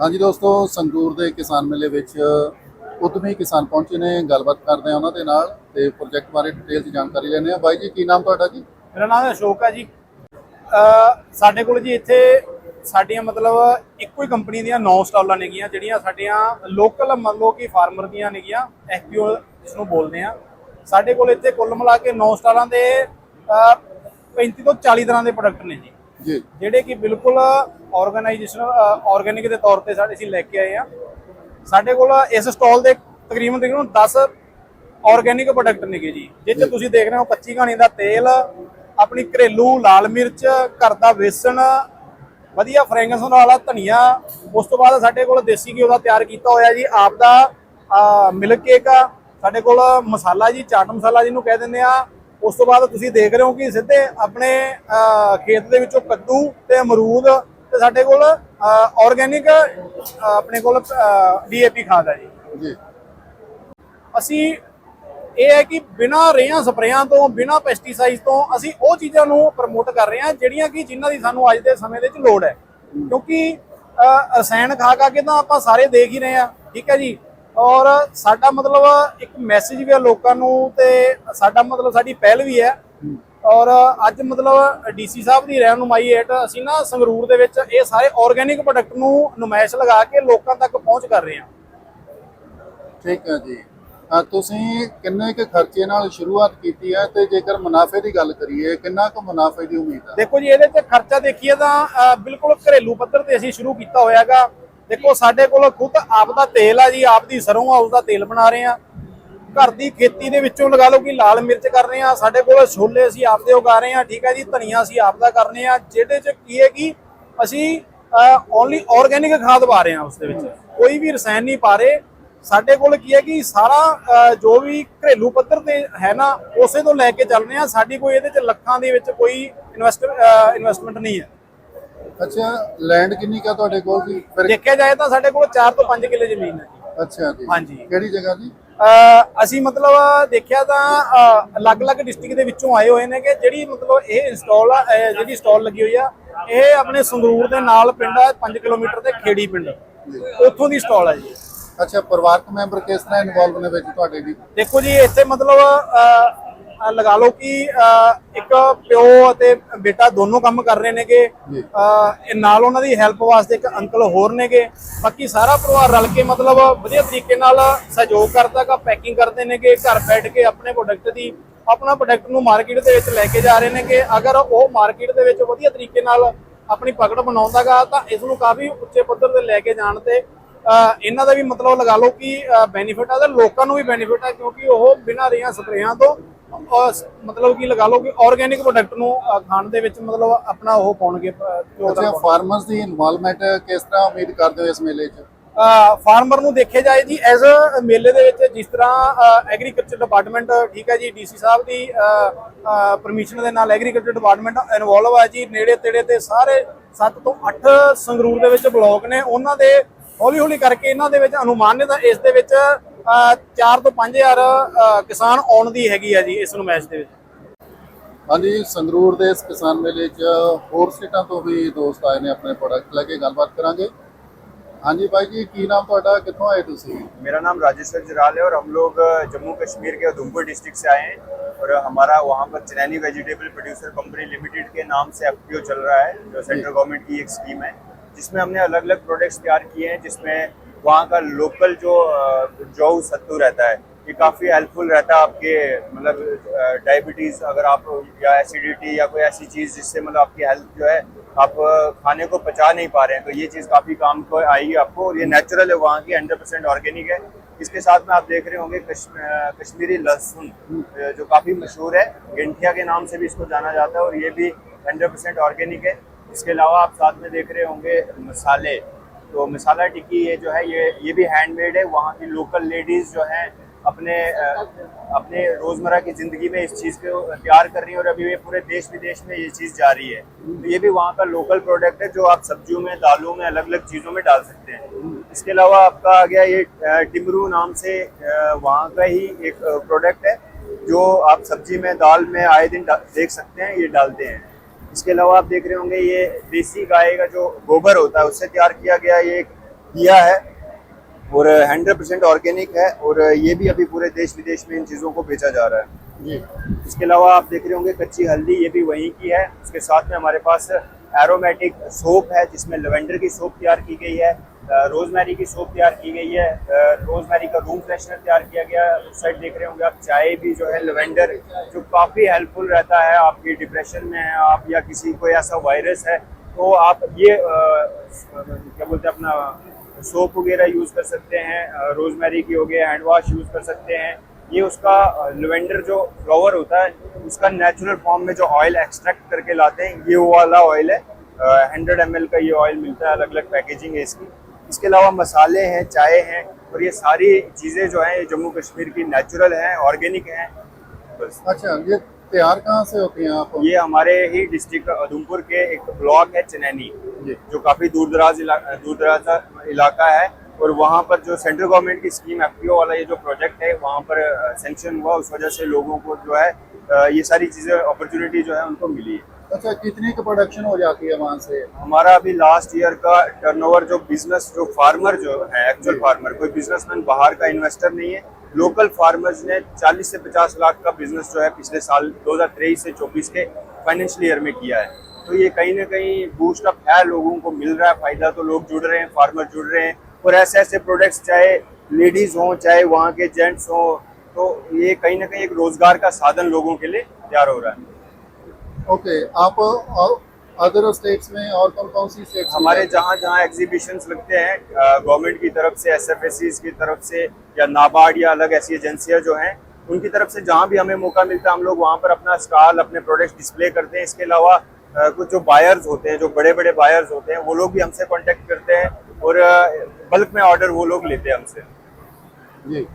ਹਾਂਜੀ ਦੋਸਤੋ ਸੰਗਰੂਰ ਦੇ ਕਿਸਾਨ ਮੇਲੇ ਵਿੱਚ ਉਦਮੀ ਕਿਸਾਨ ਪਹੁੰਚੇ ਨੇ ਗੱਲਬਾਤ ਕਰਦੇ ਆ ਉਹਨਾਂ ਦੇ ਨਾਲ ਤੇ ਪ੍ਰੋਜੈਕਟ ਬਾਰੇ ਡਿਟੇਲ 'ਚ ਜਾਣਕਾਰੀ ਲੈਣੇ ਆ ਬਾਈ ਜੀ ਕੀ ਨਾਮ ਤੁਹਾਡਾ ਜੀ? ਮੇਰਾ ਨਾਮ ਅਸ਼ੋਕ ਹੈ ਜੀ। ਸਾਡੇ ਕੋਲ ਜੀ ਇੱਥੇ ਸਾਡੀਆਂ ਮਤਲਬ ਇੱਕੋ ਹੀ ਕੰਪਨੀ ਦੀਆਂ 9 ਸਟਾਲਾਂ ਨੇਗੀਆਂ ਜਿਹੜੀਆਂ ਸਾਡੀਆਂ ਲੋਕਲ ਮੰਨ ਲਓ ਕਿ ਫਾਰਮਰ ਦੀਆਂ ਨੇਗੀਆਂ ਐਫਪੀਓ ਜਿਸ ਨੂੰ ਬੋਲਦੇ ਆ ਸਾਡੇ ਕੋਲ ਇੱਥੇ ਕੁੱਲ ਮਿਲਾ ਕੇ 9 ਸਟਾਲਾਂ ਦੇ ਅ, 35 ਤੋਂ 40 ਤਰ੍ਹਾਂ ਦੇ ਪ੍ਰੋਡਕਟ ਨੇ ਜੀ। ਜੀ। ਜਿਹੜੇ ਕਿ ਬਿਲਕੁਲ ਆਰਗੇਨਾਈਜੇਸ਼ਨ ਆਰਗੇਨਿਕ ਦੇ ਤੌਰ ਤੇ ਸਾਡੇ ਅਸੀਂ ਲੈ ਕੇ ਆਏ ਆ। ਸਾਡੇ ਕੋਲ ਇਸ ਸਟਾਲ ਦੇ ਤਕਰੀਬਨ ਤਕਰੀਬਨ 10 ਆਰਗੇਨਿਕ ਪ੍ਰੋਡਕਟ ਨੇਗੇ ਜੀ। 'ਚ ਤੁਸੀਂ ਦੇਖ ਰਹੇ ਹੋ ਕੱਚੀ ਘਾਣੀ ਦਾ ਤੇਲ ਆਪਣੀ ਘਰੇਲੂ ਲਾਲ ਮਿਰਚ ਘਰ ਦਾ ਵੇਸਣ ਵਧੀਆ ਫ੍ਰੈਗਰੈਂਸ ਵਾਲਾ ਧਨੀਆ। ਉਸ ਤੋਂ ਬਾਅਦ ਸਾਡੇ ਕੋਲ ਦੇਸੀ ਘਿਓ ਦਾ ਤਿਆਰ ਕੀਤਾ ਹੋਇਆ ਜੀ। ਆਪ ਦਾ ਮਿਲਕ ਕੇਕ ਆ। ਸਾਡੇ ਕੋਲ ਮਸਾਲਾ ਜੀ ਚਾਟ ਮਸਾਲਾ ਜਿਹਨੂੰ ਕਹਿ ਦਿੰਦੇ ਆ। ਉਸ ਤੋਂ ਬਾਅਦ ਤੁਸੀਂ ਦੇਖ ਰਹੇ ਹੋ ਕਿ ਸਿੱਧੇ ਆਪਣੇ ਖੇਤ ਦੇ ਵਿੱਚੋਂ ਕੱਦੂ ਤੇ ਅਮਰੂਦ ਤੇ ਸਾਡੇ ਕੋਲ ਆਰਗੇਨਿਕ ਆਪਣੇ ਕੋਲ ਡੀਏਪੀ ਖਾਦ ਹੈ ਜੀ। ਜੀ। ਅਸੀਂ ਇਹ ਹੈ ਕਿ ਬਿਨਾਂ ਰੇਹਾਂ ਸਪਰੇਆਂ ਤੋਂ ਬਿਨਾਂ ਪੈਸਟੀਸਾਈਡ ਤੋਂ ਅਸੀਂ ਉਹ ਚੀਜ਼ਾਂ ਨੂੰ ਪ੍ਰਮੋਟ ਕਰ ਰਹੇ ਹਾਂ ਜਿਹੜੀਆਂ ਕਿ ਜਿਨ੍ਹਾਂ ਦੀ ਸਾਨੂੰ ਅੱਜ ਦੇ ਸਮੇਂ ਦੇ ਵਿੱਚ ਲੋੜ ਹੈ। ਕਿਉਂਕਿ ਰਸਾਇਣ ਖਾ ਖਾ ਕੇ ਤਾਂ ਆਪਾਂ ਸਾਰੇ ਦੇਖ ਹੀ ਰਹੇ ਹਾਂ। ਠੀਕ ਹੈ ਜੀ? ਔਰ ਸਾਡਾ ਮਤਲਬ ਇੱਕ ਮੈਸੇਜ ਵੀ ਹੈ ਲੋਕਾਂ ਨੂੰ ਤੇ ਸਾਡਾ ਮਤਲਬ ਸਾਡੀ ਪਹਿਲ ਵੀ ਹੈ। ਔਰ ਅੱਜ ਮਤਲਬ ਡੀਸੀ ਸਾਹਿਬ ਦੀ ਰਹਿਨੁਮਾਈ ਹੇਠ ਅਸੀਂ ਨਾ ਸੰਗਰੂਰ ਦੇ ਵਿੱਚ ਇਹ ਸਾਰੇ ਆਰਗੇਨਿਕ ਪ੍ਰੋਡਕਟ ਨੂੰ ਨੁਮਾਇਸ਼ ਲਗਾ ਕੇ ਲੋਕਾਂ ਤੱਕ ਪਹੁੰਚ ਕਰ ਰਹੇ ਹਾਂ। ਠੀਕ ਹੈ ਜੀ। ਤੁਸੀਂ ਕਿੰਨੇ ਕੁ ਖਰਚੇ ਨਾਲ ਸ਼ੁਰੂਆਤ ਕੀਤੀ ਹੈ ਤੇ ਜੇਕਰ ਮੁਨਾਫੇ ਦੀ ਗੱਲ ਕਰੀਏ ਕਿੰਨਾ ਕੁ ਮੁਨਾਫੇ ਦੀ ਉਮੀਦ ਹੈ? ਦੇਖੋ ਜੀ ਇਹਦੇ ਤੇ ਖਰਚਾ ਦੇਖੀਏ ਤਾਂ ਬਿਲਕੁਲ ਘਰੇਲੂ ਪੱਧਰ ਤੇ ਅਸੀਂ ਸ਼ੁਰੂ ਕੀਤਾ ਹੋਇਆਗਾ। ਦੇਖੋ, ਸਾਡੇ ਕੋਲ ਖੁਦ ਆਪ ਦਾ ਤੇਲ ਆ ਜੀ ਆਪ ਦੀ ਸਰੋਂ ਆ ਉਸ ਦਾ ਤੇਲ ਬਣਾ ਰਹੇ ਆ। ਘਰ ਦੀ ਖੇਤੀ ਦੇ ਵਿੱਚੋਂ ਲਗਾ ਲਓ ਕਿ ਲਾਲ ਮਿਰਚ ਕਰ ਰਹੇ ਆ। ਸਾਡੇ ਕੋਲ ਛੋਲੇ ਅਸੀਂ ਆਪਦੇ ਉਗਾ ਰਹੇ ਆ, ਠੀਕ ਹੈ ਜੀ, ਧਨੀਆ ਅਸੀਂ ਆਪ ਦਾ ਕਰਨੇ ਆ, ਜਿਹਦੇ ਚ ਕੀ ਹੈ ਕਿ ਅਸੀਂ ਓਨਲੀ ਆਰਗੇਨਿਕ ਖਾਦ ਪਾ ਰਹੇ ਆ ਉਸ ਦੇ ਵਿੱਚ। ਕੋਈ ਵੀ ਰਸਾਇਣ ਨਹੀਂ ਪਾ ਰਹੇ। ਸਾਡੇ ਕੋਲ ਕੀ ਹੈ ਕਿ ਸਾਰਾ ਜੋ ਵੀ ਘਰੇਲੂ ਪੱਧਰ ਤੇ ਹੈ ਨਾ, ਉਸੇ ਤੋਂ ਲੈ ਕੇ ਚੱਲ ਰਹੇ ਆ। ਸਾਡੀ ਕੋਈ ਇਹਦੇ ਚ ਲੱਖਾਂ ਦੇ ਵਿੱਚ ਕੋਈ ਇਨਵੈਸਟ ਇਨਵੈਸਟਮੈਂਟ ਨਹੀਂ ਹੈ। ਅੱਛਾ ਲੈਂਡ ਕਿੰਨੀ ਕਾ ਤੁਹਾਡੇ ਕੋਲ? ਜੀ ਫਿਰ ਦੇਖਿਆ ਜਾਏ ਤਾਂ ਸਾਡੇ ਕੋਲ 4 ਤੋਂ 5 ਕਿੱਲੇ ਜ਼ਮੀਨ ਹੈ ਜੀ। ਅੱਛਾ ਜੀ। ਹਾਂਜੀ। ਕਿਹੜੀ ਜਗ੍ਹਾ ਜੀ? ਅਹ ਅਸੀਂ ਮਤਲਬ ਦੇਖਿਆ ਤਾਂ ਅਲੱਗ-ਅਲੱਗ ਡਿਸਟ੍ਰਿਕਟ ਦੇ ਵਿੱਚੋਂ ਆਏ ਹੋਏ ਨੇ ਕਿ ਜਿਹੜੀ ਮਤਲਬ ਇਹ ਇੰਸਟਾਲ ਆ ਜਿਹੜੀ ਸਟਾਲ ਲੱਗੀ ਹੋਈ ਆ ਇਹ ਆਪਣੇ ਸੰਗਰੂਰ ਦੇ ਨਾਲ ਪਿੰਡ ਆ 5 ਕਿਲੋਮੀਟਰ ਤੇ ਖੇੜੀ ਪਿੰਡ। ਉੱਥੋਂ ਦੀ ਸਟਾਲ ਆ ਜੀ। ਅੱਛਾ ਪਰਿਵਾਰਕ ਮੈਂਬਰ ਕਿਸ ਤਰ੍ਹਾਂ ਇਨਵੋਲਵ ਨੇ ਵਿੱਚ ਤੁਹਾਡੇ ਜੀ ਦੇਖੋ ਜੀ ਇੱਥੇ ਮਤਲਬ ਲਗਾ ਲਓ ਕਿ ਇੱਕ ਪਿਓ ਅਤੇ ਬੇਟਾ ਦੋਨੋਂ ਕੰਮ ਕਰ ਰਹੇ ਨੇਗੇ। ਇਹ ਨਾਲ ਉਹਨਾਂ ਦੀ ਹੈਲਪ ਵਾਸਤੇ ਇੱਕ ਅੰਕਲ ਹੋਰ ਨੇਗੇ। ਬਾਕੀ ਸਾਰਾ ਪਰਿਵਾਰ ਰਲ ਕੇ ਮਤਲਬ ਵਧੀਆ ਤਰੀਕੇ ਨਾਲ ਸਹਿਯੋਗ ਕਰਦਾਗਾ ਪੈਕਿੰਗ ਕਰਦੇ ਨੇਗੇ ਘਰ ਬੈਠ ਕੇ ਆਪਣੇ ਪ੍ਰੋਡਕਟ ਦੀ ਆਪਣਾ ਪ੍ਰੋਡਕਟ ਨੂੰ ਮਾਰਕੀਟ ਦੇ ਵਿੱਚ ਲੈ ਕੇ ਜਾ ਰਹੇ ਨੇਗੇ। ਅਗਰ ਉਹ ਮਾਰਕੀਟ ਦੇ ਵਿੱਚ ਵਧੀਆ ਤਰੀਕੇ ਨਾਲ ਆਪਣੀ ਪਕੜ ਬਣਾਉਂਦਾਗਾ ਤਾਂ ਇਸ ਨੂੰ ਕਾਫੀ ਉੱਚੇ ਪੱਧਰ ਤੇ ਲੈ ਕੇ ਜਾਣ ਤੇ ਇਹਨਾਂ ਦਾ ਵੀ ਮਤਲਬ ਲਗਾ ਲਓ ਕਿ ਬੈਨੀਫਿਟ ਆ ਤੇ ਲੋਕਾਂ ਨੂੰ ਵੀ ਬੈਨੀਫਿਟ ਆ ਕਿਉਂਕਿ ਉਹ ਬਿਨਾਂ ਰੇਹਾਂ ਸਪਰੇਆਂ ਤੋਂ ਮਤਲਬ ਕਿ ਲਗਾ ਲਓ ਕਿ ਆਰਗੇਨਿਕ ਪ੍ਰੋਡਕਟ ਨੂੰ ਖਾਣ ਦੇ ਵਿੱਚ ਮਤਲਬ ਆਪਣਾ ਉਹ ਪਾਉਣਗੇ ਅੱਛਾ। ਫਾਰਮਰਸ ਦੀ ਇਨਵੋਲਵਮੈਂਟ ਕਿਸ ਤਰ੍ਹਾਂ ਉਮੀਦ ਕਰਦੇ ਹੋ ਇਸ ਮੇਲੇ 'ਚ ਫਾਰਮਰ ਨੂੰ ਦੇਖਿਆ ਜਾਏ ਜੀ ਐਜ਼ ਅ ਮੇਲੇ ਦੇ ਵਿੱਚ ਜਿਸ ਤਰ੍ਹਾਂ ਐਗਰੀਕਲਚਰ ਡਿਪਾਰਟਮੈਂਟ ਠੀਕ ਹੈ ਜੀ ਡੀਸੀ ਸਾਹਿਬ ਦੀ ਪਰਮਿਸ਼ਨ ਦੇ ਨਾਲ ਐਗਰੀਕਲਚਰ ਡਿਪਾਰਟਮੈਂਟ ਇਨਵੋਲਵ ਹੈ ਜੀ ਨੇੜੇ ਤੇੜੇ ਤੇ ਸਾਰੇ 7 ਤੋਂ 8 ਸੰਗਰੂਰ ਦੇ ਵਿੱਚ ਬਲਾਕ ਨੇ ਉਹਨਾਂ ਦੇ ਹੌਲੀ ਹੌਲੀ ਕਰਕੇ ਇਹਨਾਂ ਦੇ ਵਿੱਚ ਅਨੁਮਾਨਿਤ ਇਸ ਦੇ ਵਿੱਚ 4 ਤੋਂ 5000 ਕਿਸਾਨ ਆਉਣ ਦੀ ਹੈਗੀ ਆ ਜੀ ਇਸ ਨੁਮਾਇਸ਼ ਦੇ ਵਿੱਚ ਹਾਂਜੀ ਸੰਗਰੂਰ ਦੇ ਇਸ ਕਿਸਾਨ ਮੇਲੇ 'ਚ ਹੋਰ ਸਟੇਟਾਂ ਤੋਂ ਵੀ ਦੋਸਤ ਆਏ ਨੇ ਆਪਣੇ ਪ੍ਰੋਡਕਟ ਲੈ ਕੇ ਗੱਲਬਾਤ ਕਰਾਂਗੇ ਹਾਂਜੀ ਬਾਈ ਜੀ ਕੀ ਨਾਮ ਤੁਹਾਡਾ ਕਿੱਥੋਂ ਆਏ ਤੁਸੀਂ मेरा नाम राजेश्वर जराल है और हम लोग अ, जम्मू कश्मीर के उधमपुर डिस्ट्रिक्ट से आए हैं और हमारा वहाँ पर Chenani vegetable producer company limited के नाम से एफ चल रहा है जो सेंट्रल गवर्नमेंट की एक स्कीम है जिसमें हमने अलग अलग प्रोडक्ट्स तैयार किए हैं जिसमें वहाँ का लोकल जो जौ सत्तू रहता है ये काफ़ी हेल्पफुल रहता है आपके मतलब डायबिटीज़ अगर आप या एसिडिटी या कोई ऐसी चीज़ जिससे मतलब आपकी हेल्थ जो है आप खाने को पचा नहीं पा रहे हैं तो ये चीज़ काफ़ी काम को आएगी आपको और ये नेचुरल है वहाँ की हंड्रेड परसेंट ऑर्गेनिक है। इसके साथ में आप देख रहे होंगे कश, कश्मीरी लहसुन जो काफ़ी मशहूर है गेंठिया के नाम से भी इसको जाना जाता है और ये भी हंड्रेड परसेंट ऑर्गेनिक है। इसके अलावा आप साथ में देख रहे होंगे मसाले तो मसाला टिक्की ये जो है, ये ये भी हैंडमेड है। वहाँ की लोकल लेडीज़ जो हैं, अपने अपने रोज़मर्रा की ज़िंदगी में इस चीज़ को तैयार कर रही हैं और अभी ये पूरे देश विदेश में ये चीज़ जा रही है। तो ये भी वहाँ का लोकल प्रोडक्ट है जो आप सब्जियों में, दालों में अलग अलग चीज़ों में डाल सकते हैं। इसके अलावा आपका आ गया ये टिमरू नाम से वहाँ का ही एक प्रोडक्ट है जो आप सब्ज़ी में, दाल में आए दिन देख सकते हैं, ये डालते हैं। इसके अलावा आप देख रहे होंगे ये देसी गाय का जो गोबर होता है उससे तैयार किया गया ये एक किया है और हंड्रेड परसेंट ऑर्गेनिक है और ये भी अभी पूरे देश विदेश में इन चीज़ों को बेचा जा रहा है। जी। इसके अलावा आप देख रहे होंगे कच्ची हल्दी ये भी वहीं की है। उसके साथ में हमारे पास एरोमेटिक सोप है जिसमें लेवेंडर की सोप तैयार की गई है। रोजमेरी की सोप तैयार की गई है। रोजमेरी का रूम फ्रेशनर तैयार किया गया उस साइड देख रहे होंगे आप, चाय भी जो है लेवेंडर, जो काफ़ी हेल्पफुल रहता है आपकी डिप्रेशन में है आप या किसी कोई ऐसा वायरस है तो आप ये क्या बोलते हैं अपना सोप वगैरह यूज़ कर सकते हैं रोजमेरी की हो गया हैंड वॉश यूज़ कर सकते हैं। ये उसका लेवेंडर जो फ्लावर होता है, उसका नेचुरल फॉर्म में जो ऑयल एक्सट्रैक्ट करके लाते हैं, ये वाला ऑयल है। हंड्रेड एम का ये ऑयल मिलता है अलग अलग पैकेजिंग है इसकी। इसके अलावा मसाले हैं चाय हैं और ये सारी चीज़ें जो हैं ये जम्मू कश्मीर की नेचुरल हैं ऑर्गेनिक हैं। अच्छा ये तैयार कहाँ से होती हैं आप? ये हमारे ही डिस्ट्रिक्ट उधमपुर के एक ब्लॉक है चनैनी जो। काफ़ी दूर दराज दूर दराज इलाका है और वहाँ पर जो सेंट्रल गवर्नमेंट की स्कीम एफ़ वाला ये जो प्रोजेक्ट है वहाँ पर सेंक्शन हुआ उस वजह से लोगों को जो है ये सारी चीज़ें अपॉर्चुनिटी जो है उनको मिली। है अच्छा कितनी की प्रोडक्शन हो जाती है वहाँ से? हमारा अभी लास्ट ईयर का टर्नओवर जो बिज़नेस जो फार्मर जो है एक्चुअल फार्मर कोई बिजनेसमैन बाहर का इन्वेस्टर नहीं है। लोकल फार्मर्स ने 40 से 50 लाख का बिज़नेस जो है पिछले साल 2023 से 24 के फाइनेंशियल ईयर में किया है। तो ये कहीं ना कहीं बूस्ट अप है लोगों को मिल रहा है फ़ायदा तो लोग जुड़ रहे हैं फार्मर जुड़ रहे हैं। और ऐसे ऐसे प्रोडक्ट्स चाहे लेडीज़ हों चाहे वहाँ के जेंट्स हों तो ये कहीं ना कहीं एक रोज़गार का साधन लोगों के लिए तैयार हो रहा है। ओके आप अदर स्टेट्स में और कौन कौन सी स्टेट्स हमारे जहाँ जहाँ एग्जीबिशंस लगते हैं गवर्नमेंट की तरफ़ से एस की तरफ़ से या नाबार्ड या अलग ऐसी एजेंसियाँ जो हैं उनकी तरफ़ से जहाँ भी हमें मौका मिलता है हम लोग वहाँ पर अपना स्टॉल अपने प्रोडक्ट्स डिस्प्ले करते हैं। इसके अलावा कुछ जो बायर्स होते हैं जो बड़े बड़े बायर्स होते हैं वो लोग भी हमसे कॉन्टेक्ट करते हैं और बल्क में ऑर्डर वो लोग लेते हैं हमसे। जी।